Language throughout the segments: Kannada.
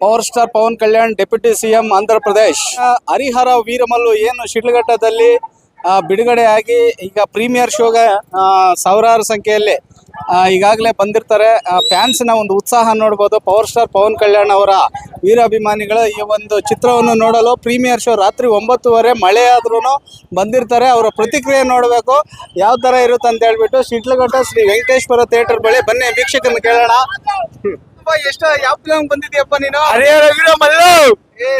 Power star Pawan Kalyan, deputy CM Andhra Pradesh. Harihara Veeramallu ಏನು ಶಿಡ್ಲಘಟ್ಟದಲ್ಲಿ ಬಿಡುಗಡೆ ಆಗಿ ಈಗ ಪ್ರೀಮಿಯರ್ ಶೋಗೆ ಸಾವಿರಾರು ಸಂಖ್ಯೆಯಲ್ಲಿ ಈಗಾಗಲೇ ಬಂದಿರ್ತಾರೆ. ಫ್ಯಾನ್ಸ್ನ ಒಂದು ಉತ್ಸಾಹ ನೋಡ್ಬೋದು. ಪವರ್ ಸ್ಟಾರ್ ಪವನ್ ಕಲ್ಯಾಣ್ ಅವರ ವೀರಾಭಿಮಾನಿಗಳು ಈ ಒಂದು ಚಿತ್ರವನ್ನು ನೋಡಲು ಪ್ರೀಮಿಯರ್ ಶೋ ರಾತ್ರಿ ಒಂಬತ್ತುವರೆ ಮಳೆ ಆದ್ರೂ ಬಂದಿರ್ತಾರೆ. ಅವರ ಪ್ರತಿಕ್ರಿಯೆ ನೋಡಬೇಕು. ಯಾವ ಥರ ಇರುತ್ತೆ ಅಂತ ಹೇಳ್ಬಿಟ್ಟು ಶಿಡ್ಲಘಟ್ಟ ಶ್ರೀ ವೆಂಕಟೇಶ್ವರ ಥಿಯೇಟರ್ ಬಳಿ ಬನ್ನಿ ವೀಕ್ಷಕನ ಕೇಳೋಣ. ಎಷ್ಟು ಯಾವ ಫಿಲಮ್ ಬಂದಿದ್ಯಪ್ಪ ನೀನು?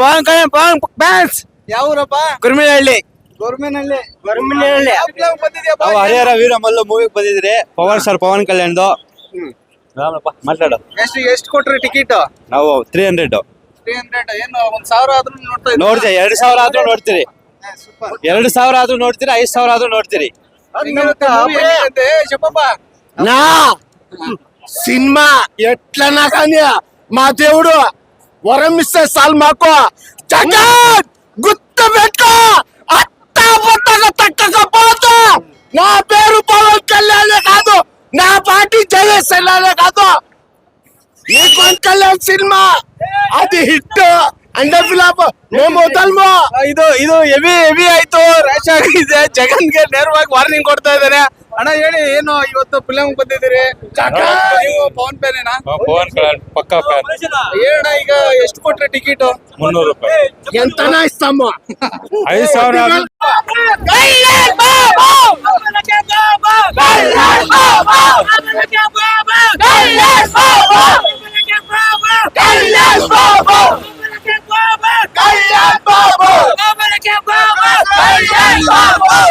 ಪವನ್ ಕಲ್ಯಾಣ್ ಪವನ್ ಫ್ಯಾನ್ಸ್ ಯಾವೂರಪ್ಪ? ಗುರುಮಿನಹಳ್ಳಿ ಗೊರ್ಮೆನಹಳ್ಳಿ ಗುರುಮಿನಹಳ್ಳಿ ಯಾವ ಫಿಲಮ್ ಬಂದಿದ್ಯಪ್ಪ ನಾವು ಹರಿಹರ ವೀರ ಮಲ್ಲು ಮೂವಿಗೆ ಬಂದಿದ್ರಿ ಪವನ್ ಸರ್ ಪವನ್ ಕಲ್ಯಾಣ್ದು ರಾಮಪ್ಪ ಮಾತಾಡು ಎಷ್ಟು ಎಷ್ಟು ಕೊಟ್ರಿ ಟಿಕೆಟ್ ನಾವು ತ್ರೀ ಹಂಡ್ರೆಡ್ ತ್ರೀ ಹಂಡ್ರೆಡ್ ಏನು ಒಂದ್ ಸಾವಿರ ಆದ್ರೂ ನೋಡ್ತಾ ಇದ್ದೀರಾ? ನೋಡ್ತೀವಿ ಎರಡು ಸಾವಿರ ಆದ್ರೂ ನೋಡ್ತೀರಿ ಹಾ, super. ಎರಡು ಸಾವಿರ ಆದ್ರೂ ನೋಡ್ತೀರಿ ಐದು ಸಾವಿರ ಆದ್ರೂ ನೋಡ್ತೀರಿ ಇನ್ನೊಂದು movie ಏನಿದೆ? చెప్పప్ప నా సినిమా ఎట్లా నాకని మా దేవుడు వరం ఇస్తే చాలు మాకు జగన్ గుర్తు పెట్టుకో అట్టా పుట్టక తక్కకపోతే నా పేరు పవన్ కళ్యాణ్ కాదు నా పార్టీ జగన్ కాదు ఈ పవన్ కళ్యాణ్ సినిమా అది హిట్ అండే ఫిలాప్ మేము వదలము ಆ, ಇದು ಇದು ಹೆವಿ ಹೆವಿ ಆಯ್ತು ರ್ಯಾಶ್ ಆಗಿದೆ ಜಗನ್ಗೆ ನೇರವಾಗಿ ವಾರ್ನಿಂಗ್ ಕೊಡ್ತಾ ಇದ್ದಾರೆ ಅಣ್ಣ ಹೇಳಿ ಏನು ಇವತ್ತು ಫಿಲಂ ಬಂದಿದ್ದೀರಿ? ನೀವು ಫೋನ್ ಪೇನೇನಾ ಫೋನ್ ಪಕ್ಕ ಈಗ ಎಷ್ಟು ಕೊಟ್ರಿ ಟಿಕೆಟ್ ಮುನ್ನೂರು ರೂಪಾಯಿ. ಎಂತನ ಇಸ್ತಮ್ಮ ಐದು ಸಾವಿರ ಕಲ್ಯಾಣ್ ಬಾಬು!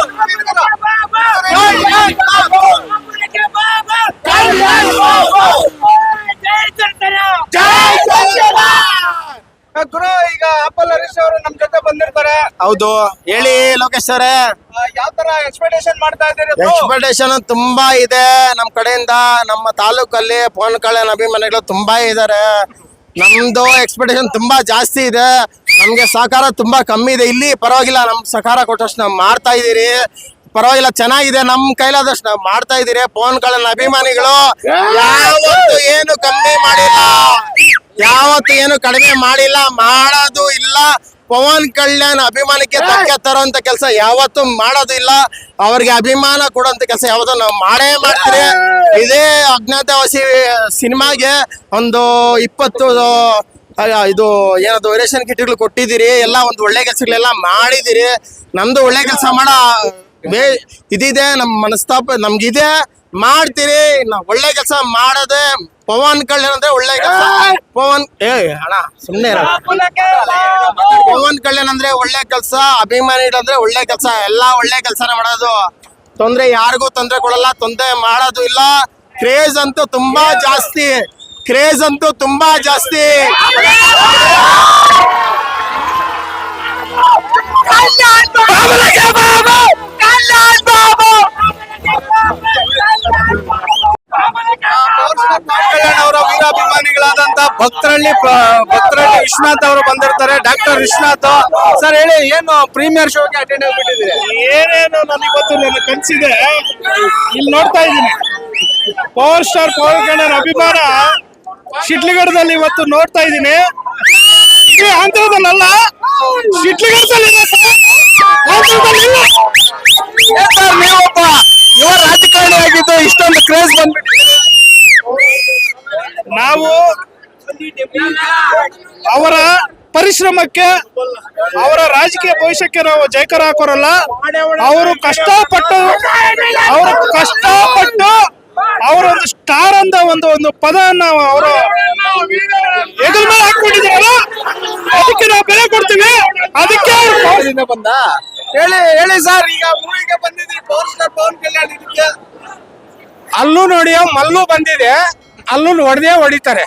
ಈಗ ಅಪ್ಪಲ್ ಹರೀಶ್ ಅವರು ನಮ್ ಜೊತೆ ಬಂದಿರ್ತಾರೆ ಹೌದು. ಹೇಳಿ ಲೋಕೇಶ್ ಅವರೇ. ಯಾವ ತರ ಎಕ್ಸ್ಪೆಕ್ಟೇಷನ್ ಮಾಡ್ತಾ ಇದ್ದೀರಿ? ಎಕ್ಸ್ಪೆಕ್ಟೇಷನ್ ತುಂಬಾ ಇದೆ. ನಮ್ ಕಡೆಯಿಂದ ನಮ್ಮ ತಾಲೂಕಲ್ಲಿ ಫೋನ್ ಕಲ್ಯಾಣ ಅಭಿಮಾನಿಗಳು ತುಂಬಾ ಇದಾರೆ ನಮ್ದು ಎಕ್ಸ್ಪೆಕ್ಟೇಷನ್ ತುಂಬಾ ಜಾಸ್ತಿ ಇದೆ. ನಮ್ಗೆ ಸಹಕಾರ ತುಂಬಾ ಕಮ್ಮಿ ಇದೆ. ಇಲ್ಲಿ ಪರವಾಗಿಲ್ಲ ನಮ್ ಸಹಕಾರ ಕೊಟ್ಟಷ್ಟು ನಾವು ಮಾಡ್ತಾ ಇದೀರಿ ಪರವಾಗಿಲ್ಲ, ಚೆನ್ನಾಗಿದೆ. ನಮ್ ಕೈಲಾದಷ್ಟು ನಾವು ಮಾಡ್ತಾ ಇದೀರಿ ಪವನ್ ಗಳನ್ನ ಅಭಿಮಾನಿಗಳು, ಯಾವತ್ತು ಏನು ಕಮ್ಮಿ ಮಾಡಿಲ್ಲ. ಯಾವತ್ತು ಏನು ಕಡಿಮೆ ಮಾಡಿಲ್ಲ. ಮಾಡೋದು ಇಲ್ಲ. ಪವನ್ ಕಲ್ಯಾಣ್ ಅಭಿಮಾನಕ್ಕೆ ಧಕ್ಕೆ ತರೋಂತ ಕೆಲಸ ಯಾವತ್ತು ಮಾಡೋದು ಇಲ್ಲ. ಅವ್ರಿಗೆ ಅಭಿಮಾನ ಕೊಡೋಂತ ಕೆಲಸ ಯಾವತ್ತೂ ನಾವು ಮಾಡೇ ಮಾಡ್ತೀರಿ. ಇದೇ ಅಜ್ಞಾತವಾಸಿ ಸಿನಿಮಾಗೆ ಒಂದು ಇಪ್ಪತ್ತು ಇದು ಏನದು, ರೇಷನ್ ಕಿಟ್ಗಳು ಕೊಟ್ಟಿದ್ದೀರಿ. ಎಲ್ಲ ಒಂದು ಒಳ್ಳೆ ಕೆಲಸಗಳೆಲ್ಲ ಮಾಡಿದಿರಿ ನಮ್ದು ಒಳ್ಳೆ ಕೆಲಸ ಮಾಡೋ ಬೇ ಇದಿದೆ ನಮ್ಮ ಮನಸ್ತಾಪ ನಮ್ಗಿದೆ ಮಾಡ್ತೀರಿ ನಾವು ಒಳ್ಳೆ ಕೆಲಸ ಮಾಡೋದೇ ಪವನ್ ಕಲ್ಯಾಣ್ ಅಂದ್ರೆ ಒಳ್ಳೆ ಕೆಲಸ. ಪವನ್ ಏ ಅಣ್ಣ ಸುಮ್ನೆ ಇರು. ಪವನ್ ಕಲ್ಯಾಣ್ ಅಂದ್ರೆ ಒಳ್ಳೆ ಕೆಲಸ ಅಭಿಮಾನಿ ಅಂದ್ರೆ ಒಳ್ಳೆ ಕೆಲಸ ಎಲ್ಲಾ ಒಳ್ಳೆ ಕೆಲ್ಸನ ಮಾಡೋದು. ತೊಂದ್ರೆ ಯಾರಿಗೂ ತೊಂದ್ರೆ ಕೊಡಲ್ಲ ತೊಂದ್ರೆ ಮಾಡೋದು ಇಲ್ಲ. ಕ್ರೇಜ್ ಅಂತೂ ತುಂಬಾ ಜಾಸ್ತಿ ಕ್ರೇಜ್ ಅಂತೂ ತುಂಬಾ ಜಾಸ್ತಿ. ಭಕ್ತರಳ್ಳಿ ಪ್ರ- ವಿಶ್ವನಾಥ್ ಅವರು ಬಂದಿರ್ತಾರೆ, ಡಾಕ್ಟರ್ ವಿಶ್ವನಾಥ್. ಸರ್, ಹೇಳಿ, ಏನು ಪ್ರೀಮಿಯರ್ ಶೋಗೆ ಅಟೆಂಡ್ ಆಗ್ಬಿಟ್ಟಿದ್ದೀರಿ? ಏನೇನು ನನಗಿವತ್ತು ನನ್ನ ಕನ್ಸಿದೆ. ಇಲ್ಲಿ ನೋಡ್ತಾ ಇದ್ದೀನಿ. ಪವರ್ ಸ್ಟಾರ್ ಪವನ್ ಕಲ್ಯಾಣ್ ಅಭಿಮಾನ. ಶಿಟ್ಲಿಗಡದಲ್ಲಿ ಇವತ್ತು ನೋಡ್ತಾ ಇದ್ದೀನಿ. ಇಡೀ ಆಂಧ್ರದಲ್ಲ ಶಿಡ್ಲಘಟ್ಟದಲ್ಲಿ ಆಂಧ್ರದಲ್ಲಿಲ್ಲ. ಏನ್ ಸರ್ ನೀವೊಬ್ಬ ಯುವ ರಾಜಕಾರಣಿ ಆಗಿದ್ದು ಇಷ್ಟೊಂದು ಕ್ರೇಜ್ ಬಂದ್ಬಿಟ್ಟಿದೆ ನಾವು ಅವರ ಪರಿಶ್ರಮಕ್ಕೆ ಅವರ ರಾಜಕೀಯ ಭವಿಷ್ಯಕ್ಕೆ ನಾವು ಜೈಕರ ಹಾಕೋರಲ್ಲ, ಅವರು ಕಷ್ಟಪಟ್ಟು ಅವರು ಕಷ್ಟಪಟ್ಟು ಅವರ ಒಂದು ಸ್ಟಾರ್ ಅಂತ ಒಂದು ಒಂದು ಪದವನ್ನ ಅವರು ಎದುರು ಮೇಲೆ ಹಾಕೊಂಡಿದ್ದಾರಲ್ಲ ಅದಕ್ಕೆ ನಾವು ಬೆಲೆ ಕೊಡ್ತೀವಿ. ಅದಕ್ಕೆ ಬಂದ? ಹೇಳಿ ಹೇಳಿ ಸರ್ ಈಗ ಮೂವಿಗೆ ಪವರ್ ಸ್ಟಾರ್ ಪವನ್ ಅಲ್ಲೂ ನೋಡಿ, ಮಲ್ಲೂ ಬಂದಿದೆ, ಅಲ್ಲೂ ಹೊಡೆದೇ ಹೊಡಿತಾರೆ.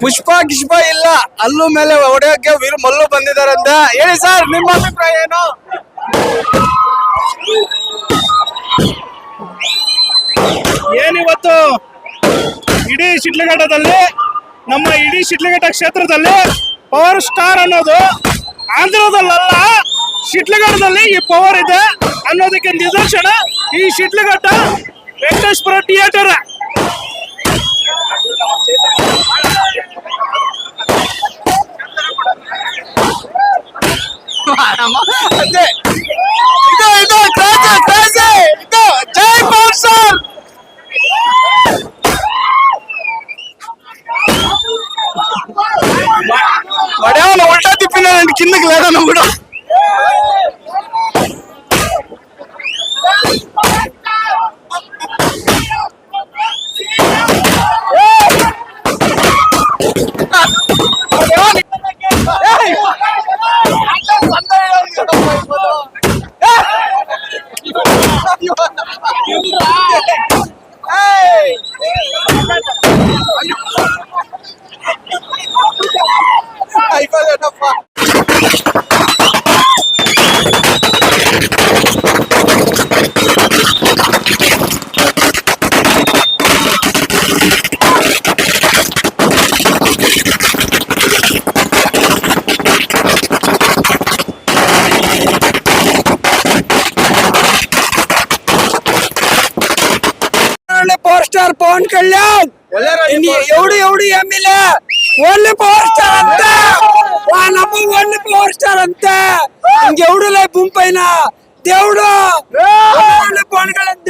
ಪುಷ್ಪ ಗಿಷ್ಪ ಇಲ್ಲ. ಅಲ್ಲೂ ಮೇಲೆ ಹೊಡೆಯೋಕೆ ವೀರ ಮಲ್ಲು ಬಂದಿದಾರಂತ ಹೇಳಿ ಸರ್, ನಿಮ್ಮ ಅಭಿಪ್ರಾಯ ಏನು? ಏನಿವತ್ತು? ಇಡೀ ಶಿಡ್ಲಘಟ್ಟದಲ್ಲಿ, ನಮ್ಮ ಇಡೀ ಶಿಡ್ಲಘಟ್ಟ ಕ್ಷೇತ್ರದಲ್ಲಿ ಪವರ್ ಸ್ಟಾರ್ ಅನ್ನೋದು ಆಂಧ್ರದಲ್ಲಲ್ಲ, ಶಿಡ್ಲಘಟ್ಟದಲ್ಲಿ ಈ ಪವರ್ ಇದೆ ಅನ್ನೋದಕ್ಕೆ ನಿದರ್ಶನ ಈ ಶಿಡ್ಲಘಟ್ಟ ವೆಂಕಟೇಶ್ವರ ಥಿಯೇಟರ್ ಅದೇ. ಇದು ಇದು ಕ್ರೇಜಿ ಕ್ರೇಜಿ ಇದು ಜೈ ಪವರ್ ಸ್ಟಾರ್ ಹೊಡೆಯವನ ಉಲ್ಟಾ ತಿಪ್ಪಿನ ಕಿಂದಕ್ಕೆ ಲೇಡನ ಬಿಡು ಪವರ್ ಸ್ಟಾರ್ ಪವನ್ ಕಲ್ಯಾಣ್ ಎವಡು ಎವಡು ಎಮ್ ಇಲ್ಲ ಒಳ್ಳೆ ಪವರ್ ಸ್ಟಾರ್ ಅಂತ అంతే ఇంకెవడు లే భూమి పైన? దేవుడు! Only Pawan Kalyan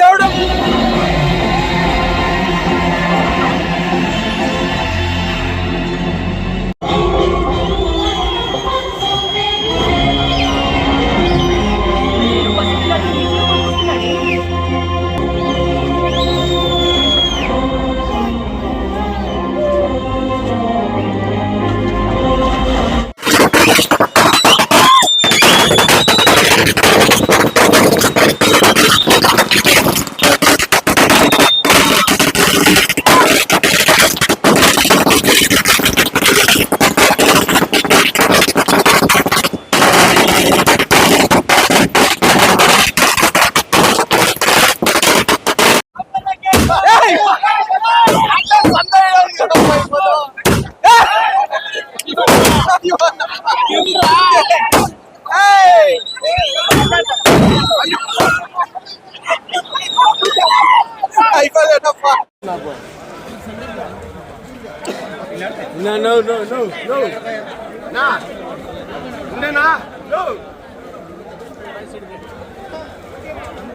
No, no, no, no, no. Nah. No, nah. no.